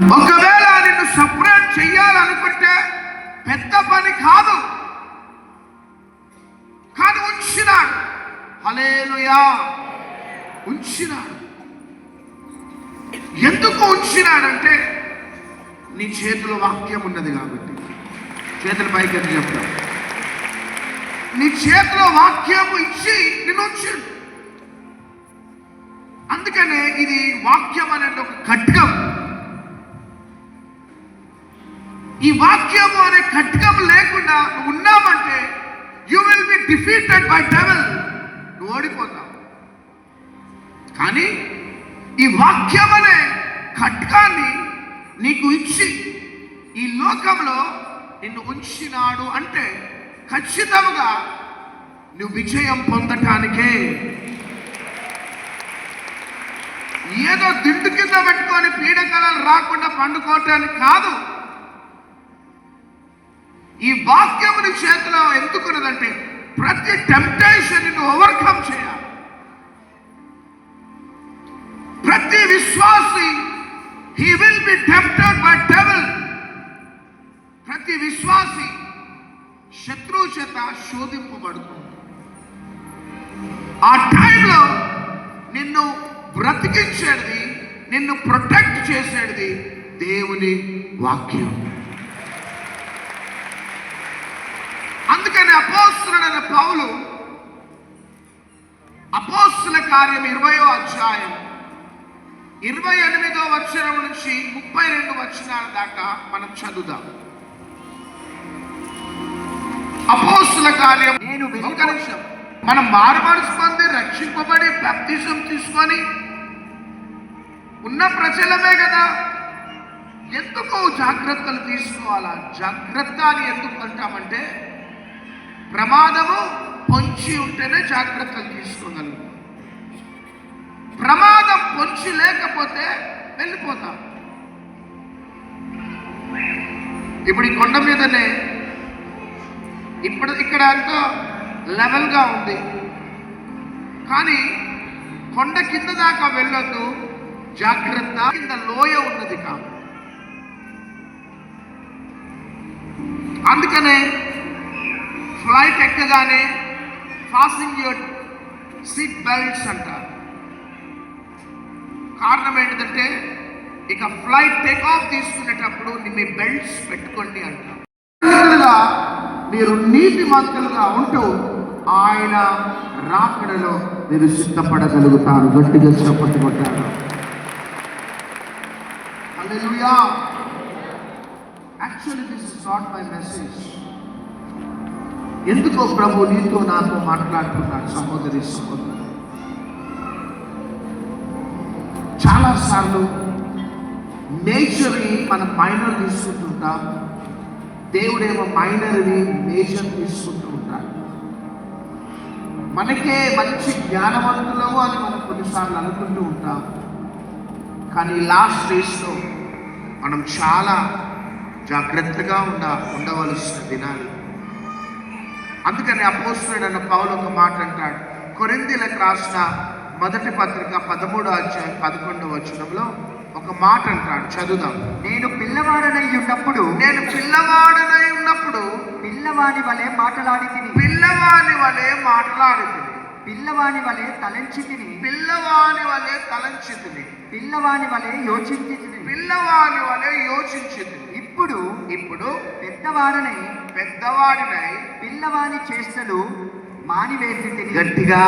ఒకవేళ నిన్ను సపరేట్ చెయ్యాలనుకుంటే పెద్ద పని కాదు. కానీ ఉంచినాడు. అలేలుయా ఉంచినాడు. ఎందుకు ఉంచినాడంటే నీ చేతిలో వాక్యం ఉన్నది కాబట్టి. చేతుల పైకి అని చెప్తాను నీ చేతిలో వాక్యం ఇచ్చి నిన్ను ఉంచాడు అందుకనే ఇది వాక్యం అనేది ఒక ఖడ్గం. ఈ వాక్యము అనే కట్కం లేకుండా నువ్వు ఉన్నావంటే will be defeated by devil నువ్వు ఓడిపోతావు. కానీ ఈ వాక్యం అనే ఖడ్గాన్ని నీకు ఇచ్చి ఈ లోకంలో నిన్ను ఉంచినాడు అంటే ఖచ్చితంగా నువ్వు విజయం పొందటానికే. ఏదో దిండు కింద పెట్టుకొని పీడకలలు రాకుండా పండుకోవటానికి కాదు. ఈ వాక్యముని చేతిలో ఎందుకున్నదంటే ప్రతి టెంప్టేషనిను ఓవర్కమ్ చేయాలి. ప్రతి విశ్వాసి he will be tempted by devil ప్రతి విశ్వాసి శత్రువు చేత శోధింపబడుతుంది. ఆ టైంలో నిన్ను బ్రతికించేది నిన్ను ప్రొటెక్ట్ చేసేది దేవుని వాక్యం అందుకని అపోస్తుడైన పౌలు అపోస్తుల కార్యం ఇరవయో అధ్యాయం ఇరవై ఎనిమిదో వచనం నుంచి ముప్పై రెండు వచనాల దాకా మనం చదువుదాం. అపోస్తుల కార్యం నేను ఒక్క నిమిషం. మనం మారుమనసు పొంది రక్షింపబడి బాప్తిజం తీసుకొని ఉన్న ప్రజలమే కదా. ఎందుకు జాగ్రత్తలు తీసుకోవాలా? జాగ్రత్త అని ఎందుకు అంటామంటే ప్రమాదము పొంచి ఉంటేనే జాగ్రత్తలు తీసుకోగలం ప్రమాదం పొంచి లేకపోతే వెళ్ళిపోతాం. ఇప్పుడు ఈ కొండ మీదనే ఇప్పుడు ఇక్కడ అంతా లెవెల్గా ఉంది. కానీ కొండ కింద దాకా వెళ్ళొద్దు జాగ్రత్త కింద లోయ ఉన్నది కాదు. అందుకనే ఫ్లైట్ ఎక్కగానే ఫాస్టింగ్ యువర్ సీట్ బెల్ట్స్ అంటారు కారణం ఏంటంటే ఇక ఫ్లైట్ టేక్ ఆఫ్ తీసుకునేటప్పుడు మీ బెల్ట్స్ పెట్టుకోండి అంటారు మీరు నీతి మంతులుగా ఉంటూ ఆయన రాకడలో మీరు సిద్ధపడగలుగుతారు గట్టిగా చప్పట్లు కొట్టారు Hallelujah. Actually, is is not message. ఎందుకో ప్రభు నీతో నాతో మాట్లాడుతున్నాడు సహోదరి సహోదరు? చాలాసార్లు నేచర్ని మనం మైనర్ తీసుకుంటుంటాం దేవుడేమో మైనర్ని నేచర్ తీసుకుంటూ ఉంటాడు మనకే మంచి జ్ఞానవంతులము అని మనం కొన్నిసార్లు అనుకుంటూ ఉంటాం. కానీ లాస్ట్ డేస్లో మనం చాలా జాగ్రత్తగా ఉండ ఉండవలసిన దినాలు అందుకని అపోస్తుడైన పౌలు ఒక మాట అంటాడు. కొరిందీలకు రాసిన మొదటి పత్రిక పదమూడో అధ్యాయం పదకొండవ వచనంలో ఒక మాట అంటాడు. చదువుదాం. నేను పిల్లవాడనై ఉన్నప్పుడు నేను పిల్లవాడనై ఉన్నప్పుడు పిల్లవాని వలె మాటలాడి తిని పిల్లవాని వలె మాట్లాడింది పిల్లవాని వలె తలంచి తిని పిల్లవాని వలె తలంచితిని. పిల్లవాని వలె యోచించి తిని పిల్లవాని వలె యోచించింది ఇప్పుడు ఇప్పుడు పెద్దవాడనై పెద్దవాడినై పిల్లవాని చేష్టలు మానివేసి గట్టిగా.